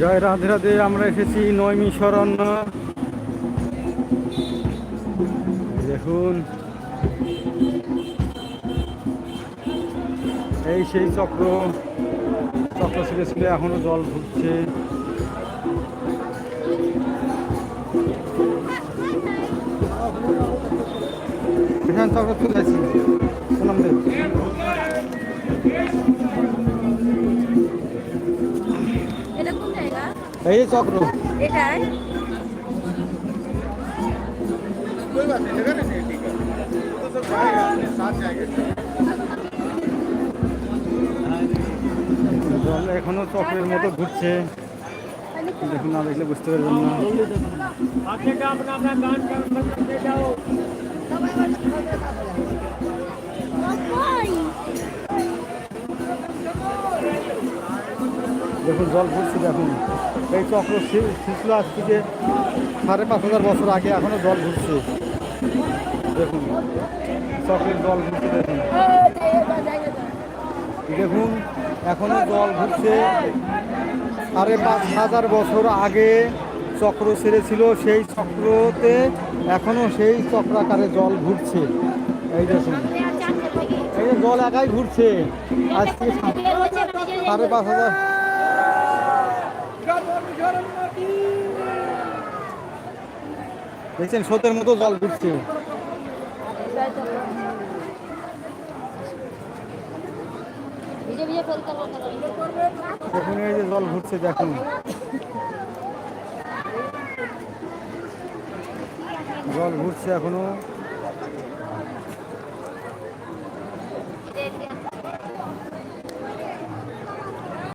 জয় রাধে রাধে, আমরা এসেছি নয়মি শরণ্য। দেখুন। এই সেই চক্র চক্র ছিঁড়ে ছিঁড়ে এখনও জল ঢুকছে। এখানে চক্র আসি। এই চক্র। এটাই। এখনও চক্রের মতো ঘুরছে। দেখুন না দেখলে বুঝতে পারবেন না। দেখুন, জল ঘুরছে দেখুন। এই চক্র ছিল আজ থেকে সাড়ে পাঁচ হাজার বছর আগে এখনও জল ঘুরছে। দেখুন, চক্রের জল ঘুরছে, দেখুন। দেখুন, এখনও জল ঘুরছে। সাড়ে পাঁচ হাজার বছর আগে চক্র ছেড়েছিল সেই চক্রতে এখনও সেই চক্রাকারে জল ঘুরছে। এই দেখুন জল একাই ঘুরছে। আজকে সাড়ে পাঁচ হাজার দেখছেন স্রোতের মতো জল ঘুরছে। দেখুন যে জল ঘুরছে দেখুন। জল ঘুরছে এখনও।